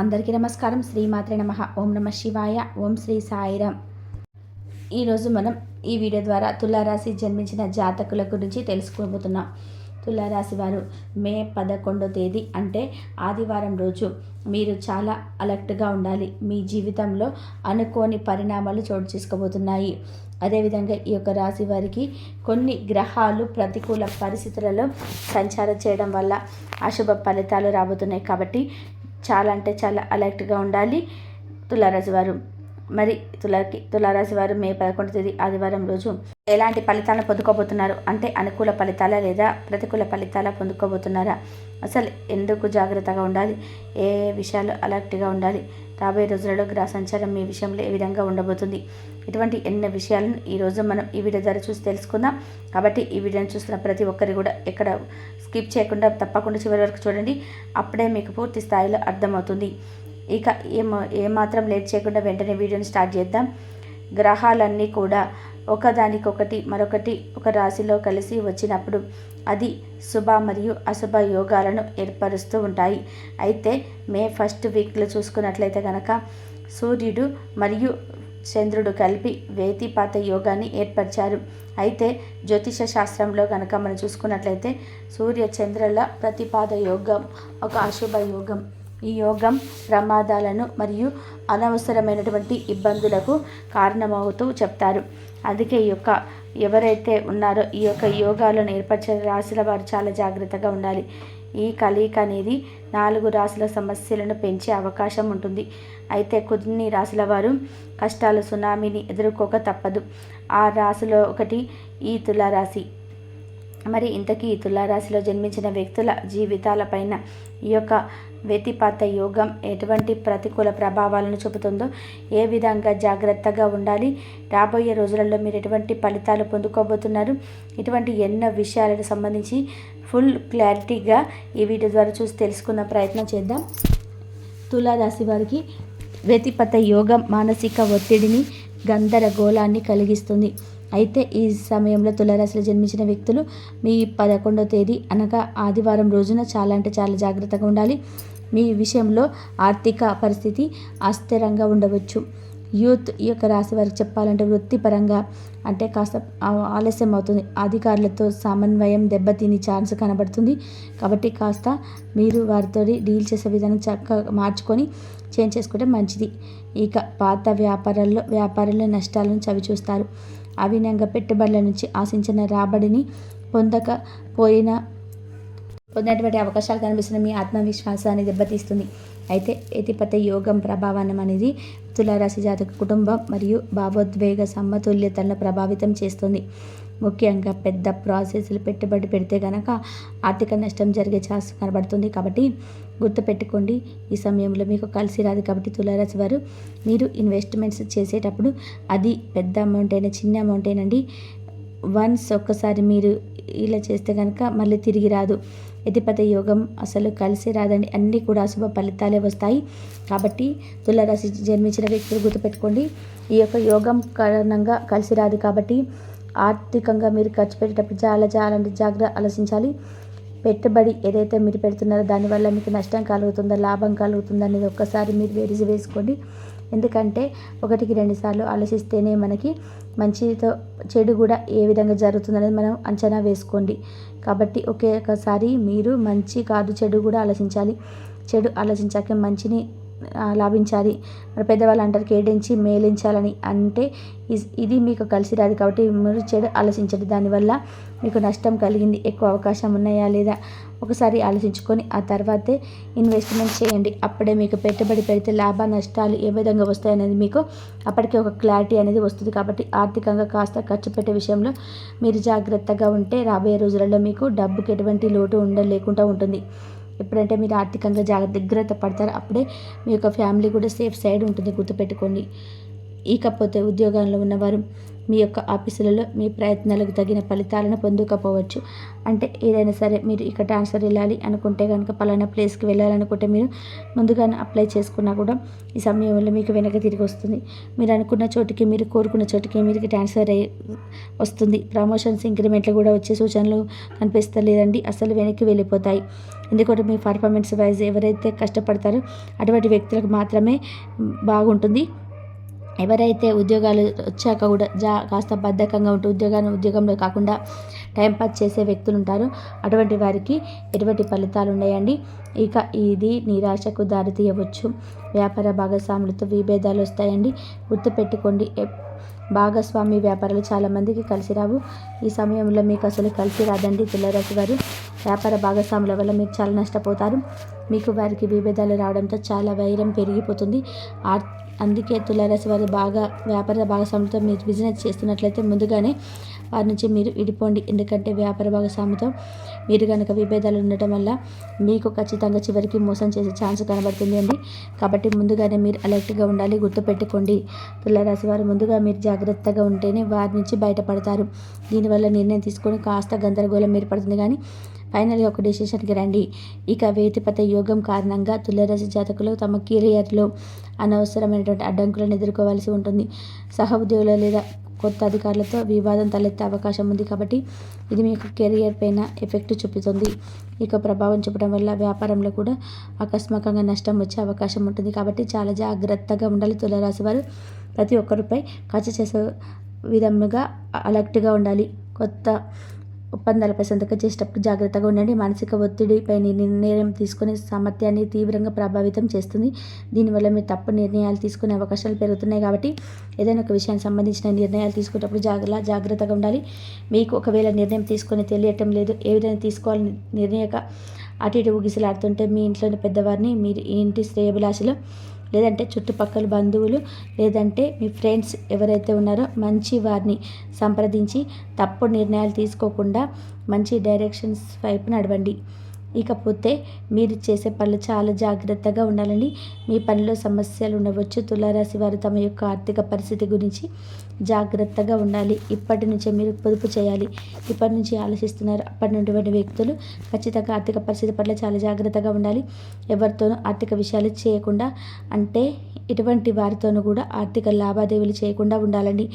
అందరికీ నమస్కారం. శ్రీమాత్రే నమ. ఓం నమ శివాయ. ఓం శ్రీ సాయిరామ్ ఈరోజు మనం ఈ వీడియో ద్వారా తులారాశి జన్మించిన జాతకుల గురించి తెలుసుకోబోతున్నాం. తులారాశి వారు మే పదకొండో తేదీ అంటే ఆదివారం రోజు. మీరు చాలా అలర్ట్గా ఉండాలి. మీ జీవితంలో అనుకోని పరిణామాలు చోటు చేసుకోబోతున్నాయి. అదేవిధంగా ఈ యొక్క రాశి వారికి కొన్ని గ్రహాలు ప్రతికూల పరిస్థితులలో సంచారం చేయడం వల్ల అశుభ ఫలితాలు రాబోతున్నాయి. కాబట్టి చాలా అంటే చాలా అలర్ట్గా ఉండాలి. తులారాశి వారు మరి తులాకి తులారాశి వారు మే పదకొండు తేదీ ఆదివారం రోజు ఎలాంటి ఫలితాలను పొందుకోబోతున్నారు? అంటే అనుకూల ఫలితాలా లేదా ప్రతికూల ఫలితాల పొందుకోబోతున్నారా? అసలు ఎందుకు జాగ్రత్తగా ఉండాలి? ఏ ఏ విషయాలు అలర్ట్గా ఉండాలి? రాబోయే రోజులలో గ్రహ సంచారం మీ విషయంలో ఏ విధంగా ఉండబోతుంది? ఇటువంటి ఎన్నో విషయాలను ఈరోజు మనం ఈ వీడియో ద్వారా చూసి తెలుసుకుందాం. కాబట్టి ఈ వీడియోని చూస్తున్న ప్రతి ఒక్కరు కూడా ఎక్కడ స్కిప్ చేయకుండా తప్పకుండా చివరి వరకు చూడండి. అప్పుడే మీకు పూర్తి స్థాయిలో అర్థమవుతుంది. ఇక ఏం ఏమాత్రం లేట్ చేయకుండా వెంటనే వీడియోని స్టార్ట్ చేద్దాం. గ్రహాలన్నీ కూడా ఒకదానికొకటి మరొకటి ఒక రాశిలో కలిసి వచ్చినప్పుడు అది శుభ మరియు అశుభ యోగాలను ఏర్పరుస్తూ ఉంటాయి. అయితే మే ఫస్ట్ వీక్లో చూసుకున్నట్లయితే కనుక సూర్యుడు మరియు చంద్రుడు కలిపి వేతిపాత యోగాన్ని ఏర్పరిచారు. అయితే జ్యోతిష శాస్త్రంలో కనుక మనం చూసుకున్నట్లయితే సూర్య చంద్రుల ప్రతిపాద యోగం ఒక అశుభ యోగం. ఈ యోగం ప్రమాదాలను మరియు అనవసరమైనటువంటి ఇబ్బందులకు కారణమవుతూ చెప్తారు. అందుకే ఈ యొక్క ఎవరైతే ఉన్నారో ఈ యొక్క యోగాలను ఏర్పరిచిన రాశుల వారు చాలా జాగ్రత్తగా ఉండాలి. ఈ కలయిక అనేది నాలుగు రాసుల సమస్యలను పెంచే అవకాశం ఉంటుంది. అయితే కొన్ని రాశుల వారు కష్టాలు సునామీని ఎదుర్కోక తప్పదు. ఆ రాశిలో ఒకటి ఈ తులారాశి. మరి ఇంతకీ ఈ తులారాశిలో జన్మించిన వ్యక్తుల జీవితాలపైన ఈ యొక్క వ్యతిపాత యోగం ఎటువంటి ప్రతికూల ప్రభావాలను చూపుతుందో ఏ విధంగా జాగ్రత్తగా ఉండాలి రాబోయే రోజులలో మీరు ఎటువంటి ఫలితాలు పొందుకోబోతున్నారు ఇటువంటి ఎన్నో విషయాలకు సంబంధించి ఫుల్ క్లారిటీగా ఈ వీడియో ద్వారా చూసి తెలుసుకున్న ప్రయత్నం చేద్దాం. తులారాశి వారికి వ్యతిపత యోగం మానసిక ఒత్తిడిని గందరగోళాన్ని కలిగిస్తుంది. అయితే ఈ సమయంలో తులారాశిలో జన్మించిన వ్యక్తులు మీ పదకొండో తేదీ అనగా ఆదివారం రోజున చాలా అంటే చాలా జాగ్రత్తగా ఉండాలి. మీ విషయంలో ఆర్థిక పరిస్థితి అస్థిరంగా ఉండవచ్చు. యూత్ ఈ యొక్క రాశి వారికి చెప్పాలంటే వృత్తిపరంగా అంటే కాస్త ఆలస్యం అవుతుంది. అధికారులతో సమన్వయం దెబ్బతిని ఛాన్స్ కనబడుతుంది. కాబట్టి కాస్త మీరు వారితో డీల్ చేసే విధానం చక్కగా మార్చుకొని చేంజ్ చేసుకుంటే మంచిది. ఇక పాత వ్యాపారాల్లో వ్యాపారంలో నష్టాలను చవి చూస్తారు. అవినంగా పెట్టుబడుల నుంచి ఆశించిన రాబడిని పొందకపోయిన పొందినటువంటి అవకాశాలు కనిపిస్తున్న మీ ఆత్మవిశ్వాసాన్ని దెబ్బతీస్తుంది. అయితే ఎతిపత యోగం ప్రభావం అనేది తులారాశి జాతక కుటుంబం మరియు భావోద్వేగ సమతుల్యతలను ప్రభావితం చేస్తుంది. ముఖ్యంగా పెద్ద ప్రాసెస్లు పెట్టుబడి పెడితే కనుక ఆర్థిక నష్టం జరిగే ఛాన్స్ కనబడుతుంది కాబట్టి గుర్తుపెట్టుకోండి ఈ సమయంలో మీకు కలిసి రాదు కాబట్టి తులారాశి వారు మీరు ఇన్వెస్ట్మెంట్స్ చేసేటప్పుడు అది పెద్ద అమౌంట్ అయినా చిన్న అమౌంట్ అయినండి వన్స్ ఒక్కసారి మీరు ఇలా చేస్తే కనుక మళ్ళీ తిరిగి రాదు. యతిపత యోగం అసలు కలిసి రాదండి. అన్నీ కూడా అశుభ ఫలితాలే వస్తాయి. కాబట్టి తులరాశి జన్మించిన వ్యక్తులు గుర్తుపెట్టుకోండి. ఈ యొక్క యోగం కారణంగా కలిసి రాదు కాబట్టి ఆర్థికంగా మీరు ఖర్చు పెట్టేటప్పుడు చాలా చాలా జాగ్రత్త ఆలోచించాలి. పెట్టుబడి ఏదైతే మీరు పెడుతున్నారో దానివల్ల మీకు నష్టం కలుగుతుందా లాభం కలుగుతుందా అనేది ఒక్కసారి మీరు వేడిసి వేసుకోండి. ఎందుకంటే ఒకటికి రెండుసార్లు ఆలోచిస్తేనే మనకి మంచితో చెడు కూడా ఏ విధంగా జరుగుతుందనేది మనం అంచనా వేసుకోండి. కాబట్టి ఒకే ఒకసారి మీరు మంచి కాదు చెడు కూడా ఆలోచించాలి. చెడు ఆలోచించాక మంచిని లాభించాలి. మరి పెద్దవాళ్ళు అంటారు కేడించి మేలించాలని. అంటే ఇది మీకు కలిసి రాదు కాబట్టి మీరు చెడు ఆలోచించండి దానివల్ల మీకు నష్టం కలిగింది. ఎక్కువ అవకాశం ఉన్నాయా లేదా ఒకసారి ఆలోచించుకొని ఆ తర్వాతే ఇన్వెస్ట్మెంట్ చేయండి. అప్పుడే మీకు పెట్టుబడి పెడితే లాభ నష్టాలు ఏ విధంగా వస్తాయనేది మీకు అప్పటికే ఒక క్లారిటీ అనేది వస్తుంది. కాబట్టి ఆర్థికంగా కాస్త ఖర్చు పెట్టే విషయంలో మీరు జాగ్రత్తగా ఉంటే రాబోయే రోజులలో మీకు డబ్బుకి ఎటువంటి లోటు ఉండలేకుండా ఉంటుంది. ఎప్పుడంటే మీరు ఆర్థికంగా జాగ్రత్త పడతారు అప్పుడే మీ యొక్క ఫ్యామిలీ కూడా సేఫ్ సైడ్ ఉంటుంది గుర్తుపెట్టుకోండి. ఇకపోతే ఉద్యోగంలో ఉన్నవారు మీ యొక్క ఆఫీసులలో మీ ప్రయత్నాలకు తగిన ఫలితాలను పొందకపోవచ్చు. అంటే ఏదైనా సరే మీరు ఇక్కడ ట్రాన్స్ఫర్ వెళ్ళాలి అనుకుంటే కనుక పలానా ప్లేస్కి వెళ్ళాలనుకుంటే మీరు ముందుగానే అప్లై చేసుకున్నా కూడా ఈ సమయంలో మీకు వెనక తిరిగి వస్తుంది. మీరు అనుకున్న చోటికి మీరు కోరుకున్న చోటికి మీరు ట్రాన్స్ఫర్ అయ్యి వస్తుంది. ప్రమోషన్స్ ఇంక్రిమెంట్లు కూడా వచ్చే సూచనలు కనిపిస్తలేదండి. అసలు వెనక్కి వెళ్ళిపోతాయి. ఎందుకంటే మీ పర్ఫార్మెన్స్ వైజ్ ఎవరైతే కష్టపడతారో అటువంటి వ్యక్తులకు మాత్రమే బాగుంటుంది. ఎవరైతే ఉద్యోగాలు వచ్చాక కూడా జా కాస్త బద్ధకంగా ఉంటూ ఉద్యోగాన్ని ఉద్యోగంలో కాకుండా టైంపాస్ చేసే వ్యక్తులు ఉంటారు. అటువంటి వారికి ఎటువంటి ఫలితాలు ఉన్నాయండి? ఇక ఇది నిరాశకు దారి తీయవచ్చు. వ్యాపార భాగస్వాములతో విభేదాలు వస్తాయండి. గుర్తుపెట్టుకోండి భాగస్వామి వ్యాపారాలు చాలామందికి కలిసి రావు. ఈ సమయంలో మీకు అసలు కలిసి రాదండి తులరాశి వారు వ్యాపార భాగస్వాముల వల్ల మీరు చాలా నష్టపోతారు. మీకు వారికి విభేదాలు రావడంతో చాలా వైరం పెరిగిపోతుంది. అందుకే తులారాశి వారు బాగా వ్యాపార భాగస్వామితో మీరు బిజినెస్ చేస్తున్నట్లయితే ముందుగానే వారి నుంచి మీరు విడిపోండి. ఎందుకంటే వ్యాపార భాగస్వామితో మీరు కనుక విభేదాలు ఉండటం వల్ల మీకు ఖచ్చితంగా చివరికి మోసం చేసే ఛాన్స్ కనబడుతుంది అండి. కాబట్టి ముందుగానే మీరు అలర్ట్గా ఉండాలి గుర్తుపెట్టుకోండి. తులారాశి వారు ముందుగా మీరు జాగ్రత్తగా ఉంటేనే వారి నుంచి బయటపడతారు. దీనివల్ల నిర్ణయం తీసుకొని కాస్త గందరగోళం ఏర్పడుతుంది. కానీ ఫైనల్గా ఒక డెసిషన్కి రండి. ఇక వేతిపత యోగం కారణంగా తులరాశి జాతకులు తమ కెరియర్లో అనవసరమైనటువంటి అడ్డంకులను ఎదుర్కోవాల్సి ఉంటుంది. సహ ఉద్యోగులు లేదా కొత్త అధికారులతో వివాదం తలెత్తే అవకాశం ఉంది కాబట్టి ఇది మీకు కెరియర్ పైన ఎఫెక్ట్ చూపుతుంది. ఇక ప్రభావం చూపడం వల్ల వ్యాపారంలో కూడా ఆకస్మికంగా నష్టం వచ్చే అవకాశం ఉంటుంది కాబట్టి చాలా జాగ్రత్తగా ఉండాలి తులరాశి వారు. ప్రతి ఒక్కరిపై ఖర్చు చేసే విధముగా అలర్ట్గా ఉండాలి. కొత్త ఒప్పందాలపై సంతకం చేసేటప్పుడు జాగ్రత్తగా ఉండండి. మానసిక ఒత్తిడిపై నిర్ణయం తీసుకునే సామర్థ్యాన్ని తీవ్రంగా ప్రభావితం చేస్తుంది. దీనివల్ల మీరు తప్పు నిర్ణయాలు తీసుకునే అవకాశాలు పెరుగుతున్నాయి కాబట్టి ఏదైనా ఒక విషయానికి సంబంధించిన నిర్ణయాలు తీసుకునేటప్పుడు జాగ్రత్త జాగ్రత్తగా ఉండాలి. మీకు ఒకవేళ నిర్ణయం తీసుకొని తెలియటం లేదు ఏ విధంగా తీసుకోవాలని నిర్ణయక అటు ఇటు ఊగిసలాడుతుంటే మీ ఇంట్లోని పెద్దవారిని మీరు ఇంటి శ్రేయభిలాషలో లేదంటే చుట్టుపక్కల బంధువులు లేదంటే మీ ఫ్రెండ్స్ ఎవరైతే ఉన్నారో మంచి వారిని సంప్రదించి తప్పుడు నిర్ణయాలు తీసుకోకుండా మంచి డైరెక్షన్స్ వైపు నడవండి. ఇకపోతే మీరు చేసే పనులు చాలా జాగ్రత్తగా ఉండాలని మీ పనిలో సమస్యలు ఉండవచ్చు. తులారాశి వారు తమ యొక్క ఆర్థిక పరిస్థితి గురించి జాగ్రత్తగా ఉండాలి. ఇప్పటి నుంచే మీరు పొదుపు చేయాలి. ఇప్పటి నుంచి ఆలోచిస్తున్నారు. అప్పటి నుండి వ్యక్తులు ఖచ్చితంగా ఆర్థిక పరిస్థితి పట్ల చాలా జాగ్రత్తగా ఉండాలి. ఎవరితోనూ ఆర్థిక విషయాలు చేయకుండా అంటే ఇటువంటి వారితోనూ కూడా ఆర్థిక లావాదేవీలు చేయకుండా ఉండాలండి.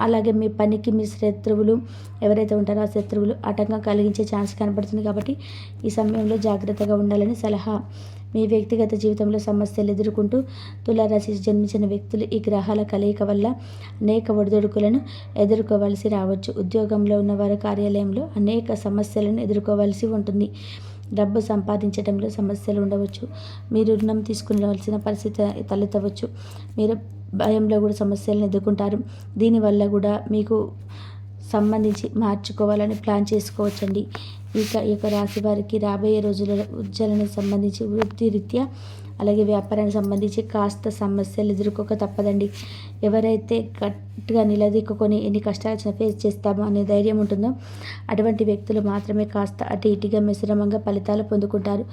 అలాగే మీ పనికి మీ శత్రువులు ఎవరైతే ఉంటారో ఆ శత్రువులు ఆటంకం కలిగించే ఛాన్స్ కనబడుతుంది కాబట్టి ఈ సమయంలో జాగ్రత్తగా ఉండాలని సలహా మీ వ్యక్తిగత జీవితంలో సమస్యలు ఎదుర్కొంటూ తులారాశి జన్మించిన వ్యక్తులు ఈ గ్రహాల కలయిక వల్ల అనేక ఒడిదొడుకులను ఎదుర్కోవలసి రావచ్చు. ఉద్యోగంలో ఉన్న వారి కార్యాలయంలో అనేక సమస్యలను ఎదుర్కోవాల్సి ఉంటుంది. డబ్బు సంపాదించడంలో సమస్యలు ఉండవచ్చు. మీరు రుణం తీసుకునవలసిన పరిస్థితి తలెత్తవచ్చు. మీరు భయంలో కూడా సమస్యలను ఎదుర్కొంటారు. దీనివల్ల కూడా మీకు సంబంధించి మార్చుకోవాలని ప్లాన్ చేసుకోవచ్చండి. ఇక ఈ యొక్క రాశి వారికి రాబోయే రోజుల ఉజ్జలను సంబంధించి వృత్తిరీత్యా అలాగే వ్యాపారానికి సంబంధించి కాస్త సమస్యలు ఎదుర్కోక తప్పదండి. ఎవరైతే గట్టిగా నిలదీక్కుని ఎన్ని కష్టాలు వచ్చినా ఫేస్ చేస్తామో అనే ధైర్యం ఉంటుందో అటువంటి వ్యక్తులు మాత్రమే కాస్త అటు ఇటుగా మిశ్రమంగా ఫలితాలు పొందుకుంటారు.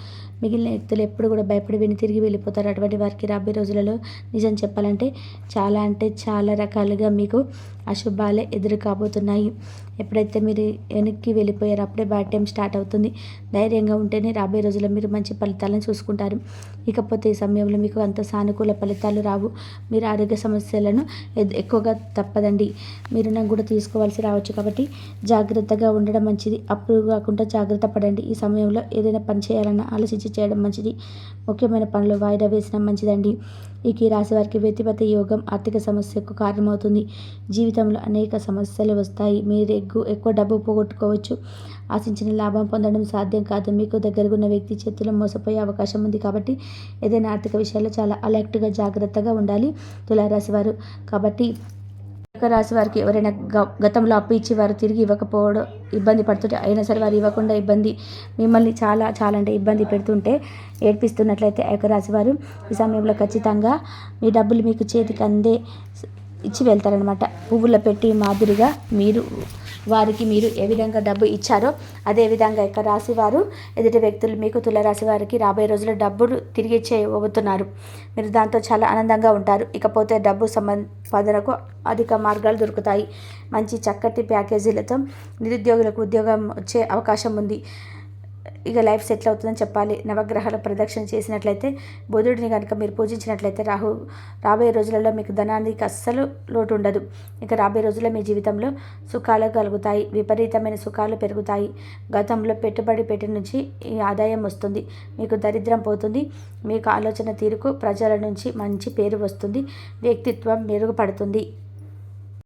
మిగిలిన వ్యక్తులు ఎప్పుడు కూడా భయపడి విని తిరిగి వెళ్ళిపోతారు. అటువంటి వారికి రాబోయే రోజులలో నిజం చెప్పాలంటే చాలా అంటే చాలా రకాలుగా మీకు అశుభాలే ఎదురు కాబోతున్నాయి ఎప్పుడైతే మీరు వెనక్కి వెళ్ళిపోయారు అప్పుడే బ్యాడ్ టైం స్టార్ట్ అవుతుంది. ధైర్యంగా ఉంటేనే రాబోయే రోజుల్లో మీరు మంచి ఫలితాలను చూసుకుంటారు. ఇకపోతే ఈ సమయంలో మీకు అంత సానుకూల ఫలితాలు రావు. మీరు ఆరోగ్య సమస్యలను ఎక్కువగా తప్పదండి. మీరు నాకు కూడా తీసుకోవాల్సి రావచ్చు కాబట్టి జాగ్రత్తగా ఉండడం మంచిది. అప్పుడు కాకుండా జాగ్రత్త పడండి. ఈ సమయంలో ఏదైనా పని చేయాలన్నా ఆలోచించి చేయడం మంచిది. ముఖ్యమైన పనులు వాయిదా వేసిన మంచిదండి. ఈ రాశి వారికి వ్యక్తిగత యోగం ఆర్థిక సమస్యకు కారణమవుతుంది. జీవితంలో అనేక సమస్యలు వస్తాయి. మీరు ఎక్కువ ఎక్కువ డబ్బు పోగొట్టుకోవచ్చు. ఆశించిన లాభం పొందడం సాధ్యం కాదు. మీకు దగ్గరగా ఉన్న వ్యక్తి చేతిలో మోసపోయే అవకాశం ఉంది కాబట్టి ఏదైనా ఆర్థిక విషయాల్లో చాలా అలర్ట్గా జాగ్రత్తగా ఉండాలి. తులారాశి వారు కాబట్టి రాశి వారికి ఎవరైనా గతంలో అప్పు ఇచ్చి వారు తిరిగి ఇవ్వకపోవడం ఇబ్బంది పడుతుంటే అయినా సరే వారు ఇవ్వకుండా ఇబ్బంది మిమ్మల్ని చాలా చాలా అంటే ఇబ్బంది పెడుతుంటే ఏడ్పిస్తున్నట్లయితే ఆ రాశి వారు ఈ సమయంలో ఖచ్చితంగా మీ డబ్బులు మీకు చేతికి అందే ఇచ్చి వెళ్తారనమాట పువ్వుల పెట్టి మాదిరిగా మీరు వారికి మీరు ఏ విధంగా డబ్బు ఇచ్చారో అదేవిధంగా ఇక్కడ రాశి వారు ఎదుటి వ్యక్తులు మీకు తులరాశి వారికి రాబోయే రోజుల్లో డబ్బులు తిరిగి ఇచ్చేయబోతున్నారు. మీరు దాంతో చాలా ఆనందంగా ఉంటారు. ఇకపోతే డబ్బు సంపాదనకు అధిక మార్గాలు దొరుకుతాయి. మంచి చక్కటి ప్యాకేజీలతో నిరుద్యోగులకు ఉద్యోగం వచ్చే అవకాశం ఉంది. ఇక లైఫ్ సెటిల్ అవుతుందని చెప్పాలి. నవగ్రహాల ప్రదక్షిణ చేసినట్లయితే బుధుడిని కనుక మీరు పూజించినట్లయితే రాహు రాబోయే రోజులలో మీకు ధనానికి అస్సలు లోటు ఉండదు ఇక రాబోయే రోజుల్లో మీ జీవితంలో సుఖాలు కలుగుతాయి. విపరీతమైన సుఖాలు పెరుగుతాయి. గతంలో పెట్టుబడి పెట్టి నుంచి ఈ ఆదాయం వస్తుంది. మీకు దరిద్రం పోతుంది. మీకు ఆలోచన తీరుకు ప్రజల నుంచి మంచి పేరు వస్తుంది. వ్యక్తిత్వం మెరుగుపడుతుంది.